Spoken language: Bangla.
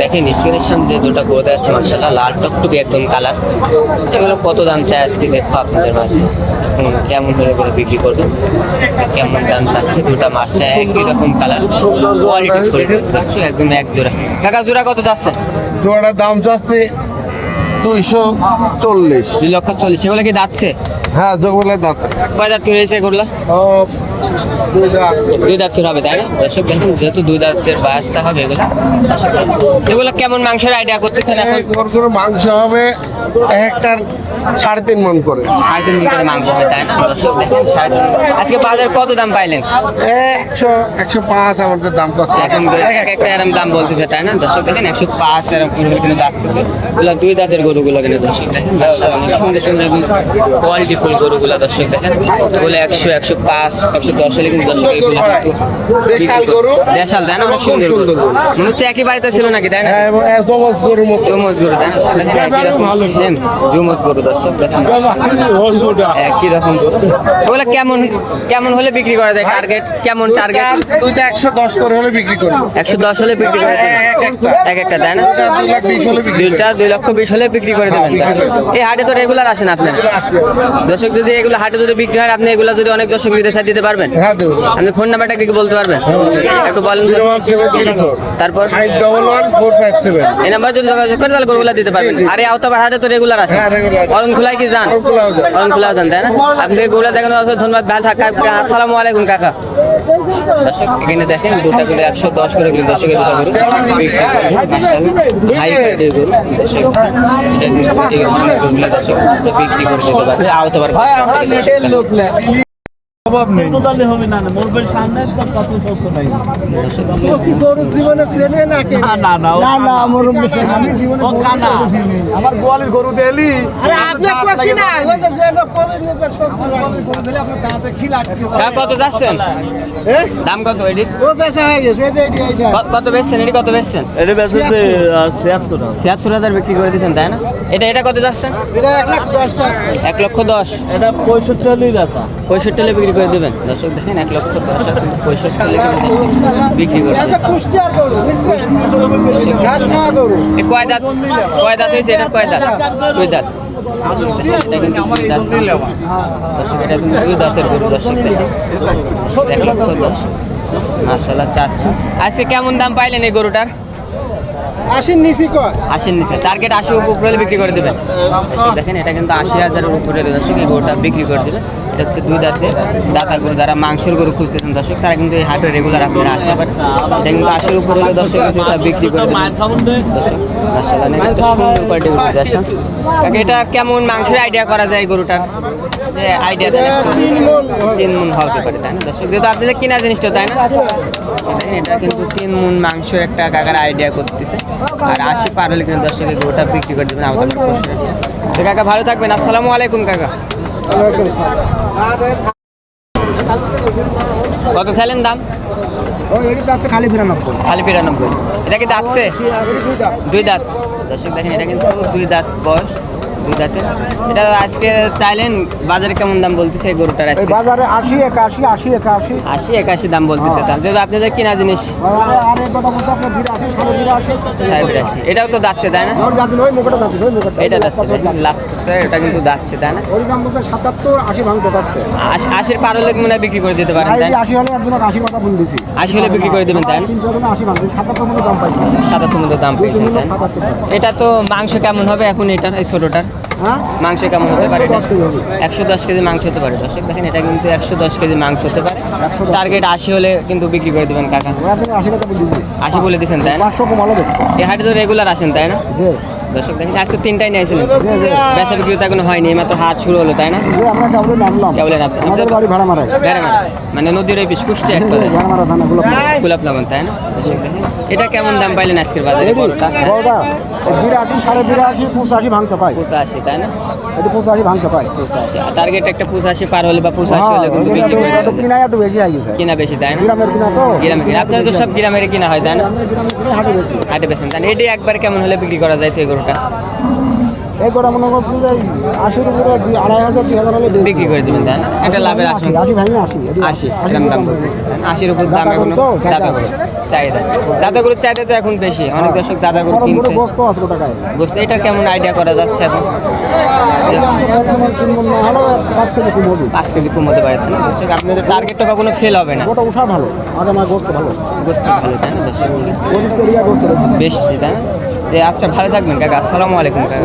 দেখেন স্ক্রিনের সামনে যে দুটো গরু যাচ্ছে মার্শাল্লাহ লাল টকটুকি একদম কালার। এগুলো কত দাম চায় আজকে দেখব আপনাদের মাঝে? কেমন করে করে বিক্রি করব কেমন দাম চাচ্ছে? দুটা মাছে একই রকম কালার। কোয়ালিটি একদম এক জোড়া। কাকা জোড়া কত যাচ্ছে? জোড়াটার দাম চাচ্ছে দুইশো চল্লিশ। দুই লক্ষ চল্লিশ। এগুলো কি যাচ্ছে হ্যাঁ যোগবেলার দাম কয় দাঁত করে এগুলো? ও দুই। দাঁত। হবে তাই না? দর্শক দেখেন যেহেতু দুই দাঁতের বাসটা হবে এগুলো এগুলো কেমন মাংসের আইডিয়া করতেছেন এখন? ওর মাংস হবে এক একটার সাড়ে তিন মন করে। সাড়ে তিন দিন করে মাংস হবে তাই না? দর্শক দেখেন সাড়ে তিন আজকে বাজার কত দাম পাইলেন? একশো একশো পাঁচ আমাদের দাম কষ্ট এখন এক একটা। এরম দাম বলতেছে তাই না? দর্শক দেখেন একশো পাঁচ এরম করে কিন্তু যাচ্ছে এগুলো দুই দাঁতের গরুগুলো কিন্তু দর্শক দেখেন অনেক সুন্দর সুন্দর কোয়ালিটি ফুল গরুগুলো দর্শক দেখেন। এগুলো একশো একশো পাঁচ একশো দশ হলে কিন্তু দর্শক এগুলো দেশাল গরু। দেশাল তাই অনেক সুন্দর মনে হচ্ছে একই বাড়িতে ছিল নাকি তাই না হ্যাঁ এবং এক জমজ গরুর জমজ গরু তাই না দেখেন একই রকম সেম জমজ গরু দর্শক একই রকম ওগুলো কেমন কেমন হলে বিক্রি করা যায় টার্গেট কেমন টার্গেট দুইটা একশো দশ করে হলে বিক্রি করি একশো দশ হলে বিক্রি করে এক একটা। এক তাই না দুইটা দুই লক্ষ বিশ হলে বিক্রি করে দেবেন এই হাটে তো রেগুলার আসেন আপনারা? দর্শক যদি এগুলো হাটে যদি বিক্রি হয় আপনি এগুলো যদি অনেক দর্শক চাই দিতে পারবেন? হ্যাঁ দেবো। আপনি ফোন নাম্বারটা কি বলতে পারবেন? একটু বলেন তারপর? এই নাম্বার যদি যোগাযোগ করে তাহলে গরুগুলা দিতে পারবেন। আর এই আওতাবার হাটে তো রেগুলার আসে হ্যাঁ, regular। খোলায় কি যান অরণখোলাও যান। অরণ খোলাও যান তাই না? আপনি গরুলা দেখানো ধন্যবাদ। ভালো থাকা আসসালামু আলাইকুম কাকা। দর্শক এখানে দেখেন দুটা করে একশো দশ করে কিন্তু দর্শকের দুটা করে। হাই গরু। দর্শক বিক্রি করে দিতে পারবে। আওতাবার অভাব নেই। টোটালি হবে না না মোরবেল সামনে তো কত সত্য নাই। গরু জীবনে নাকি না না না না না আমার ও কানা। আমার গোয়ালির গরু দেলি আরে আপনি কইছি না ওই যে যে লোক কবে নিতে কাকা কত যাচ্ছেন? দাম কত এটি? ও বেচা হয়ে গেছে এই যে এইটা। কত বেচছেন? এটি কত বেচছেন? এটা বেচে ছিয়াত্তর ছিয়াত্তর হাজার বিক্রি করে দিয়েছেন তাই না? এটা এটা কত যাচ্ছেন? এটা এক লাখ দশ আছে। এক লক্ষ দশ। এটা পঁয়ষট্টি হলেই বেচা পঁয়ষট্টি হলে বিক্রি করে দেবেন? দর্শক দেখেন এক লক্ষ পঁয়ষট্টি বিক্রি কয় দাঁত? কয় দাঁত হয়েছে? এটা কয় দাঁত? দুই দাঁত। মাসাল্লাহ চাচ্ছে। আজকে কেমন দাম পাইলেন এই গরুটার? আশির নিচি কয়। আশির নিচে। টার্গেট আশি উপরে বিক্রি করে দেবেন। দেখেন এটা কিন্তু আশি হাজারের উপরে দর্শক এই গরুটা বিক্রি করে দেবে এটা হচ্ছে দুই দাঁতে। দাতা গরু যারা মাংসের গরু খুঁজতেছেন দর্শক তারা কিন্তু এই হাটে রেগুলার আপনারা আসতে পারেন। এটা কিন্তু আশির উপরে হলে দর্শক কিন্তু এটা বিক্রি করে দর্শক। এটা কেমন মাংসের আইডিয়া করা যায় গরুটার? যে আইডিয়া তিন মন হতে পারে তাই না দর্শক? যেহেতু আপনাদের কিনা জিনিসটা তাই না? এটা কিন্তু তিন মন মাংসের একটা কাকার আইডিয়া করতেছে। আর আশি পার হলে কিন্তু দর্শকের গরুটা বিক্রি করে দেবেন। আমাদের কাকা ভালো থাকবেন। আসসালামু আলাইকুম কাকা। কত চাইলেন দাম? খালি বিরানব্বই। খালি বিরানব্বই এটা কি দাঁতছে? দুই দাঁত। দর্শক দেখেন, এটা কিন্তু দুই দাঁত বয়স। দুই দাঁতের এটা আজকে চাইলেন বাজারে কেমন দাম বলতেছে এই গরুটার আজকে? বাজারে আশি একাশি আশি একাশি। আশি একাশি দাম বলতেছে। তার যেহেতু আপনাদের কিনা জিনিস। সাড়ে বিরাশি এটাও তো যাচ্ছে তাই না? এটা যাচ্ছে স্যার এটা কিন্তু যাচ্ছে তাই না? সাতাত্তর আশি ভাঙতে আশির পার হলে মনে হয় বিক্রি করে দিতে পারেন তাই আশি হলে একজন আশি কথা বলে দিছি। আশি হলে বিক্রি করে দেবেন তাই না? তিন চারজনে আশি ভাঙতে সাতাত্তর মতো দাম পাইছি। সাতাত্তর মতো দাম পেয়েছেন তাই? এটা তো মাংস কেমন হবে এখন এটার এই ছোটোটার? হ্যাঁ মাংস কেমন হতে পারে? একশো দশ কেজি মাংস হতে পারে দর্শক। দেখেন এটা কিন্তু একশো দশ কেজি মাংস হতে পারে। টার্গেট আশি হলে কিন্তু বিক্রি করে দেবেন কাকা। আশি বলে দিচ্ছেন তাই না? এ এই হাটে তো রেগুলার আসেন তাই না? দর্শক দেখেন আজকে তিনটাই নিয়েছিলেন। বেচা বিক্রি তো এখনও হয়নি মাত্র হাট শুরু হলো তাই না? আমরা কেবল নামলাম। কেবলই নামলাম। আমাদের বাড়ি ভাড়া মারাই বেড়ামারা মানে নদীর ভাড়া মারা থানা গোলাপ লাগান। তাই না? দর্শক দেখেন এটা কেমন দাম পাইলেন আজকের বাজারে? বড়টা বড়টা বিরাশি সাড়ে বিরাশি পঁচাশি ভাঙতে পাই পঁচাশি তাই না? এটি পঁচাশি ভাঙতে পাই পঁচাশি। আর টার্গেট একটা পঁচাশি পার হলে বা পঁচাশি হ্যাঁ হলে কিন্তু বিক্রি করে একটু- একটু দেবেন। কিনা একটু বেশি হয়ে গেছে। কিনা বেশি তাই না? গ্রামের কিনা তো। গ্রামে কিনা। আপনারা তো সব গ্রামের কিনা হয় তাই না? হাটে বেশি। হাটে বেছেন তাই না? এটি একবার কেমন হলে বিক্রি করা যায় তো গরুটা এই মনে করছি যে আশির উপরে দুই আড়াই হাজার দুই হাজার হলে বিক্রি করে দেবেন তাই না? একটা লাভের আশি। আশি ভাঙে আশি। আশি এরকম দাম বলতেছে। আশির উপর দাম এখন তো, চাহিদা দাদা গরু চাহিদা। তো এখন বেশি। অনেক দর্শক দাদা গরু কিনছে। বস্তু এটা কেমন আইডিয়া করা যাচ্ছে এখন? পাঁচ কেজি কমাতে পারে না? দর্শক আপনাদের টার্গেটটা কখনো ফেল হবে না। গোটা উঠা ভালো আগে গোস্ত ভালো। বুঝতে ভালো তাই না? দর্শক গরিব এরিয়া গোস্ত বেশি বেশ তাই না? আচ্ছা ভালো থাকবেন কাকা। আসসালামু আলাইকুম কাকা।